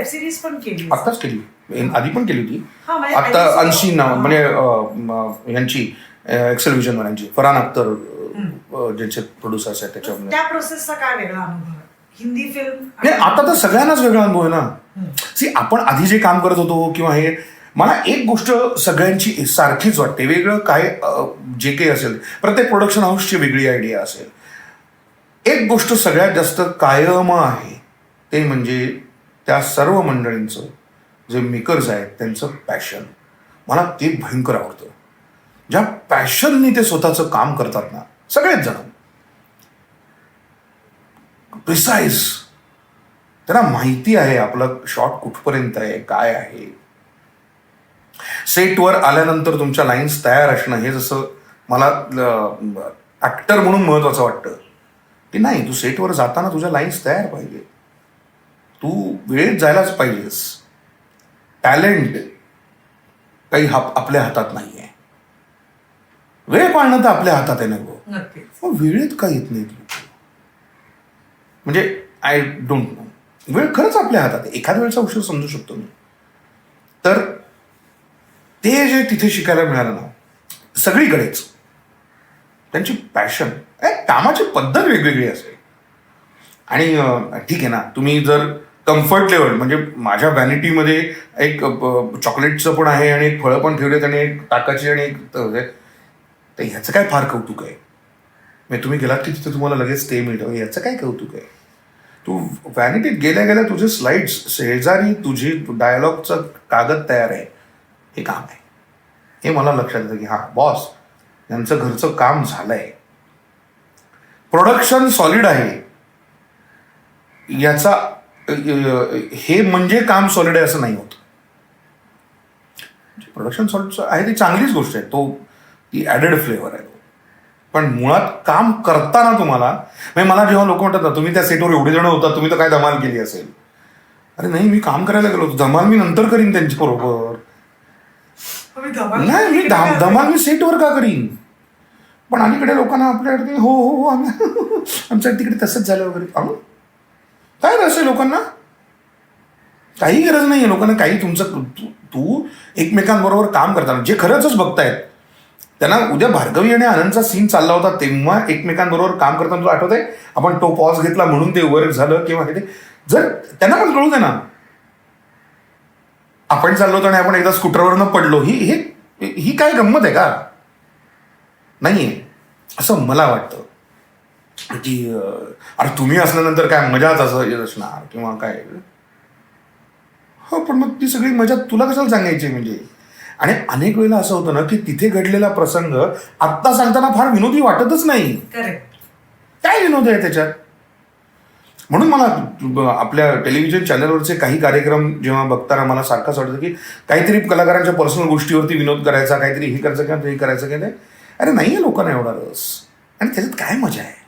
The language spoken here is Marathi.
वेब सिरीज पण केली आत्ताच केली. आधी पण केली होती. म्हणजे आता अनशी नाव. म्हणजे यांची एक्सेल विजन वाल्यांची फरहान अख्तर ज्यांचे प्रोड्युसर्स आहेत त्याच्यामध्ये त्या प्रोसेसचा काय वेगळा अनुभव? हिंदी फिल्म नाही आता तर सगळ्यांनाच वेगळा अनुभव आहे ना. सी आपण आधी जे काम करत होतो किंवा हे मला एक गोष्ट सगळ्यांची सारखीच वाटते. वेगळं काय जे काही असेल प्रत्येक प्रोडक्शन हाऊसची वेगळी आयडिया असेल. एक गोष्ट सगळ्यात जास्त कायम आहे ते म्हणजे त्या सर्व मंडळींचं जे मेकर्स आहेत त्यांचं पॅशन. मला ते भयंकर आवडतं. ज्या पॅशननी ते स्वतःचं काम करतात ना सगळेच जण. प्रिसाईज त्यांना माहिती आहे आपलं शॉट कुठपर्यंत आहे काय आहे. सेटवर आल्यानंतर तुमच्या लाईन्स तयार असणं हे जसं मला ॲक्टर म्हणून महत्वाचं वाटतं. की नाही तू सेटवर जाताना तुझ्या लाईन्स तयार पाहिजे तू वेळेत जायलाच पाहिजेस. टॅलेंट काही हा आपल्या हातात नाही आहे वेळ पाळणं तर आपल्या हातात आहे ना गो. वेळेत का येत लोक? म्हणजे आय डोंट नो वेळ खरंच आपल्या हातात आहे. एखाद्या वेळेचा उशीर समजू शकतो मी. तर ते जे तिथे शिकायला मिळालं ना सगळीकडेच त्यांची पॅशन कामाची पद्धत वेगवेगळी असेल. आणि ठीक आहे ना तुम्ही जर कम्फर्ट लेवल म्हणजे माझ्या व्हॅनिटीमध्ये एक चॉकलेटचं पण आहे आणि एक फळं पण ठेवलेत आणि एक टाकाची आणि एक तर ह्याचं काय फार कौतुक आहे? म्हणजे तुम्ही गेलात की तिथे तुम्हाला लगेच स्टे मिळतं. याचं काय कौतुक आहे? तू व्हॅनिटीत गेल्या गेल्या तुझे स्लाइड्स शेजारी तुझी डायलॉगचं कागद तयार आहे. हे काम आहे. हे मला लक्षात येतं की हां बॉस यांचं घरचं काम झालंय. प्रोडक्शन सॉलिड आहे. याचा हे म्हणजे काम सॉलिड आहे असं नाही होत. प्रोडक्शन सॉलिड आहे ती चांगलीच गोष्ट आहे. तो ती ॲडेड फ्लेवर आहे. पण मुळात काम करताना तुम्हाला म्हणजे मला जेव्हा लोक म्हणतात ना तुम्ही त्या सेटवर एवढे जण होता तुम्ही तर काय धमाल केली असेल? अरे नाही मी काम करायला गेलो होतो. धमाल मी नंतर करीन त्यांच्याबरोबर आम्ही धमाल नाही मी? धमाल मी सेटवर का करीन? पण अलीकडे लोकांना आपल्याकडे हो हो हो आम्ही आमच्या तिकडे तसंच झालं वगैरे. काय रस आहे लोकांना? काही गरज नाही आहे लोकांना काही तुमचं तू तू एकमेकांबरोबर काम करताना जे खरंच बघतायत. त्यांना उद्या भार्गवी आणि आनंदचा सीन चालला होता तेव्हा एकमेकांबरोबर काम करताना तुला आठवत आहे आपण तो पॉज घेतला म्हणून ते वर्क झालं किंवा हे ते. जर त्यांना पण कळू दे ना. आपण चाललो होतो आणि आपण एकदा स्कूटरवरनं पडलो. ही हे ही काय गंमत आहे का? नाहीये. असं मला वाटतं. की अरे तुम्ही असल्यानंतर काय मजाच असं असणार किंवा काय? हो पण मग ती सगळी मजा तुला कशाला सांगायची म्हणजे? आणि अनेक वेळेला असं होतं ना की तिथे घडलेला प्रसंग आत्ता सांगताना फार विनोदी वाटतच नाही. करेक्ट काय विनोद आहे त्याच्यात? म्हणून मला आपल्या टेलिव्हिजन चॅनलवरचे काही कार्यक्रम जेव्हा बघताना मला सारखंच वाटतं की काहीतरी कलाकारांच्या पर्सनल गोष्टीवरती विनोद करायचा काहीतरी हे करायचं किंवा ते करायचं किंवा ते. अरे नाही आहे लोकांना एवढा रस. आणि त्याच्यात काय मजा आहे?